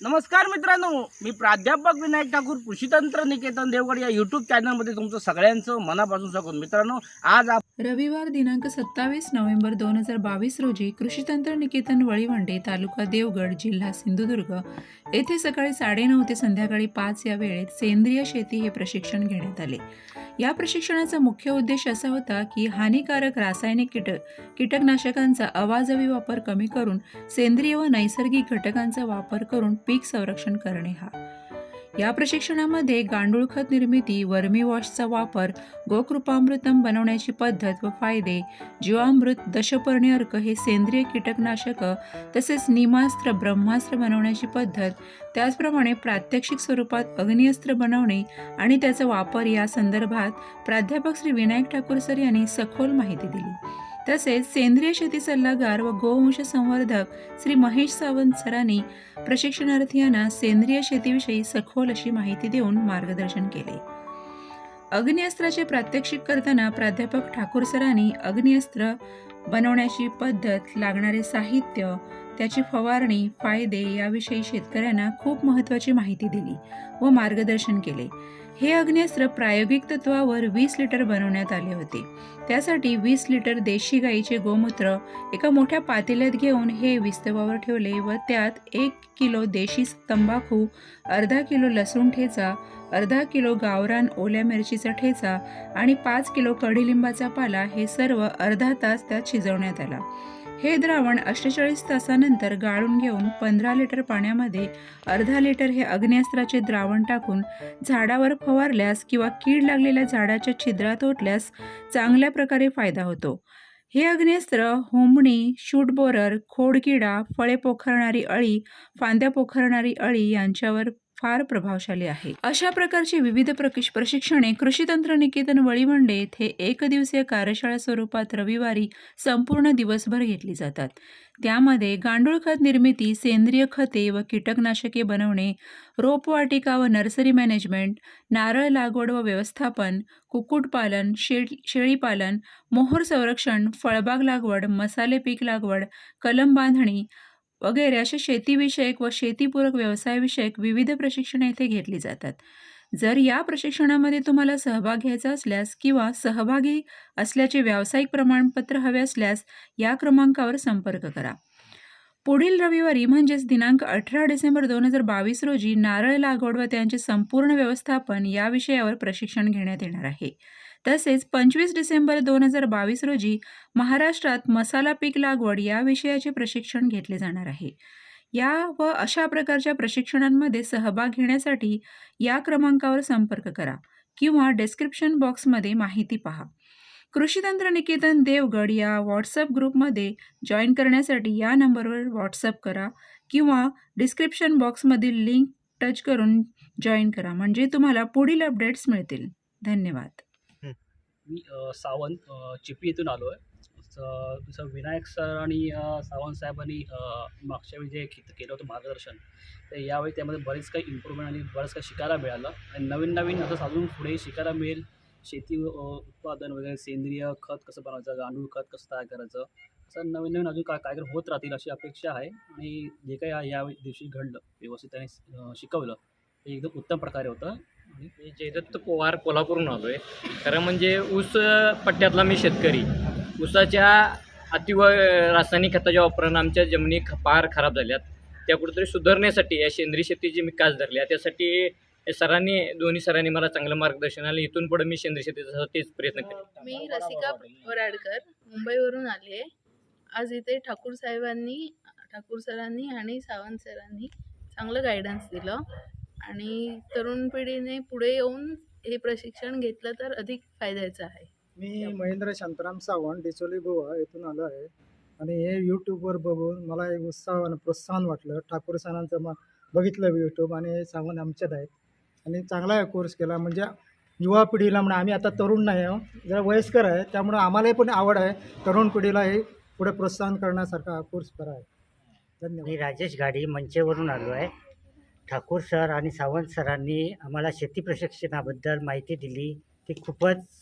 नमस्कार मित्रांनो मी प्राध्यापक विनायक ठाकूर कृषीतंत्र निकेतन देवगड या यूट्यूब चॅनलमध्ये तुमचं सगळ्यांचं मनापासून स्वागत. मित्रांनो आज आप रविवार दिनांक सत्तावीस नोव्हेंबर दोन हजार बावीस रोजी कृषीतंत्र निकेतन वळीवंडे तालुका देवगड जिल्हा सिंधुदुर्ग येथे सकाळी साडेनऊ ते संध्याकाळी पाच या वेळेत सेंद्रिय शेती हे प्रशिक्षण घेण्यात आले. या प्रशिक्षणाचा मुख्य उद्देश असा होता की हानिकारक रासायनिक कीटक कीटकनाशकांचा अवाजवी वापर कमी करून सेंद्रिय व नैसर्गिक घटकांचा वापर करून पीक संरक्षण करणे हा. या प्रशिक्षणामध्ये गांडूळ खत निर्मिती वर्मी वॉशचा वापर गोकृपामृतम बनवण्याची पद्धत व फायदे जीवामृत दशपर्णी अर्क हे सेंद्रिय कीटकनाशक तसेच निमास्त्र ब्रह्मास्त्र बनवण्याची पद्धत त्याचप्रमाणे प्रात्यक्षिक स्वरूपात अग्निअस्त्र बनवणे आणि त्याचा वापर या संदर्भात प्राध्यापक श्री विनायक ठाकूर सर यांनी सखोल माहिती दिली. तसेच सेंद्रिय शेती सल्लागार व गोवंश संवर्धक श्री महेश सावंत सरांनी प्रशिक्षणार्थीयांना सेंद्रिय शेतीविषयी सखोल अशी माहिती देऊन मार्गदर्शन केले. अग्निअस्त्राचे प्रात्यक्षिक करताना प्राध्यापक ठाकूर सरांनी अग्निअस्त्र बनवण्याची पद्धत लागणारे साहित्य त्याची फवारणी फायदे याविषयी शेतकऱ्यांना खूप महत्त्वाची माहिती दिली व मार्गदर्शन केले. हे अग्न्यास्त्र प्रायोगिक तत्वावर वीस लिटर बनवण्यात आले होते. त्यासाठी वीस लिटर देशी गाईचे गोमूत्र एका मोठ्या पातेल्यात घेऊन हे विस्तवावर ठेवले व त्यात एक किलो देशी तंबाखू अर्धा किलो लसूण ठेचा अर्धा किलो गावरान ओल्या मिरचीचा ठेचा आणि पाच किलो कढीलिंबाचा पाला हे सर्व अर्धा तास त्यात शिजवण्यात आला. हे द्रावण अठ्ठेचाळीस तासानंतर गाळून घेऊन पंधरा लिटर पाण्यामध्ये अर्धा लिटर हे अग्न्यास्त्राचे द्रावण टाकून झाडावर फवारल्यास किंवा कीड लागलेल्या झाडाच्या छिद्रात ओतल्यास चांगल्या प्रकारे फायदा होतो. हे अग्नेस्त्र होमणी शूट बोरर खोडकिडा फळे पोखरणारी अळी फांद्या पोखरणारी अळी यांच्यावर फार प्रभावशाली आहे. अशा प्रकारची विविध प्रशिक्षणे कृषी तंत्र निकेतन वळीवंडे येथे एक दिवसीय कार्यशाळा स्वरूपात रविवारी संपूर्ण दिवसभर घेतली जातात. त्यामध्ये गांडूळ खत निर्मिती सेंद्रिय खते व कीटकनाशके बनवणे रोपवाटिका व नर्सरी मॅनेजमेंट नारळ लागवड व व्यवस्थापन कुक्कुटपालन शे शेळीपालन मोहोर संरक्षण फळबाग लागवड मसाले पीक लागवड कलम बांधणी वगैरे अशा शेतीविषयक व शेतीपूरक व्यवसायाविषयक विविध प्रशिक्षणे येथे घेतली जातात. जर या प्रशिक्षणामध्ये तुम्हाला सहभाग घ्यायचा असल्यास किंवा सहभागी असल्याचे व्यावसायिक प्रमाणपत्र हवे असल्यास या क्रमांकावर संपर्क करा. पुढील रविवारी म्हणजेच दिनांक अठरा डिसेंबर दोन हजार बावीस रोजी नारळ लागवड व त्यांचे संपूर्ण व्यवस्थापन या विषयावर प्रशिक्षण घेण्यात येणार आहे. तसेच पंचवीस डिसेंबर दोन हजार बावीस रोजी महाराष्ट्रात मसाला पीक लागवड या विषयाचे प्रशिक्षण घेतले जाणार आहे. या व अशा प्रकारच्या प्रशिक्षणांमध्ये सहभाग घेण्यासाठी या क्रमांकावर संपर्क करा किंवा डिस्क्रिप्शन बॉक्समध्ये माहिती पहा. कृषीतंत्र निकेतन देवगड या व्हॉट्सअप ग्रुपमध्ये जॉईन करण्यासाठी या नंबरवर व्हॉट्सअप करा किंवा डिस्क्रिप्शन बॉक्समधील लिंक टच करून जॉईन करा. म्हणजे तुम्हाला पुढील अपडेट्स मिळतील. धन्यवाद. मी अ, सावंत अ, चिपी येथून आलो आहे जसं विनायक सर आणि अ, सावंत साहेबांनी अ, मागच्या वेळी जे के- केलं होतं मार्गदर्शन तर यावेळी त्यामध्ये बरेच काही इम्प्रूव्हमेंट आणि बरंच काही शिकायला मिळालं. आणि नवीन नवीन असं अजून पुढे शिकायला मिळेल शेती उत्पादन वगैरे सेंद्रिय खत कसं बनवायचं गांडूळ खत कसं तयार करायचं असं नवीन नवीन अजून काय काय होत राहतील अशी अपेक्षा आहे. आणि जे काही या- दिवशी घडलं व्यवस्थित त्याने शिकवलं ते एकदम उत्तम प्रकारे होतं. मी जयदत्त पोवार कोल्हापूरहून आलो आहे खरं म्हणजे ऊस पट्ट्यातला मी शेतकरी. ऊसाच्या अतिव रासायनिक खताच्या वापरानं आमच्या जमिनी ख फार खराब झाल्यात. त्या कुठेतरी सुधारण्यासाठी या सेंद्रिय शेतीची मी कास धरली आहे. त्यासाठी सरांनी दोन्ही सरांनी मला चांगलं मार्गदर्शन आलं. इथून पुढे मी सेंद्रिय शेतीसाठीच प्रयत्न करेन. मी रसिका वराडकर मुंबईवरून आली आज इथे ठाकूर साहेबांनी ठाकूर सरांनी आणि सावंत सरांनी चांगलं गायडन्स दिलं. आणि तरुण पिढीने पुढे येऊन हे प्रशिक्षण घेतलं तर अधिक फायद्याचं आहे. मी महेंद्र शांताराम सावंत डिचोली गोवा येथून आलो आहे. आणि हे यूट्यूबवर बघून मला एक उत्साह आणि प्रोत्साहन वाटलं. ठाकूर सरांचं मग बघितलं यूट्यूब आणि हे सांगून आमच्यात आहेत. आणि चांगला कोर्स केला. म्हणजे युवा पिढीला म्हणा आम्ही आता तरुण नाही आहो. जरा वयस्कर आहे त्यामुळं आम्हालाही पण आवड आहे. तरुण पिढीला हे पुढे प्रोत्साहन करण्यासारखा हा कोर्स करा आहे. धन्यवाद. मी राजेश गाडी मंचेवरून आलो आहे. ठाकूर सर आणि सावंत सरांनी आम्हाला शेती प्रशिक्षणाबद्दल माहिती दिली. ती खूपच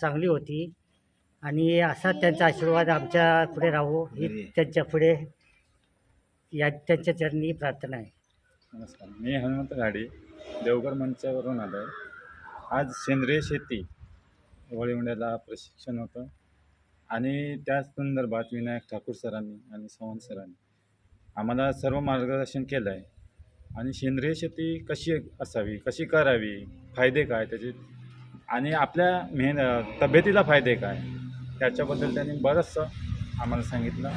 चांगली होती. आणि असा त्यांचा आशीर्वाद आमच्या पुढे राहो. ही त्यांच्या पुढे या त्यांच्या चरणी प्रार्थना आहे. नमस्कार. मी हनुमंत घाडी देवघर मंचावरून आलो आहे. आज सेंद्रिय शेती वळीवंड्याला प्रशिक्षण होतं. आणि त्याच संदर्भात विनायक ठाकूर सरांनी आणि सावंत सरांनी आम्हाला सर्व मार्गदर्शन केलं आहे आणि सेंद्रिय शेती कशी असावी कशी करावी फायदे काय त्याचे आणि आपल्या मेहन तब्येतीला फायदे काय त्याच्याबद्दल त्यांनी बरंचसं आम्हाला सांगितलं.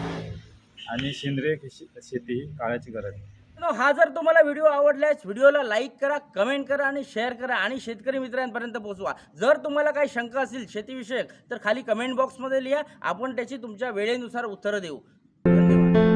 आणि सेंद्रिय शेती शेती ही काळाची गरज आहे. हा जर तुम्हाला व्हिडिओ आवडल्यास व्हिडिओला लाईक करा कमेंट करा आणि शेअर करा आणि शेतकरी मित्रांपर्यंत पोहोचवा. जर तुम्हाला काही शंका असेल शेतीविषयक तर खाली कमेंट बॉक्समध्ये लिहा. आपण त्याची तुमच्या वेळेनुसार उत्तरं देऊ. धन्यवाद.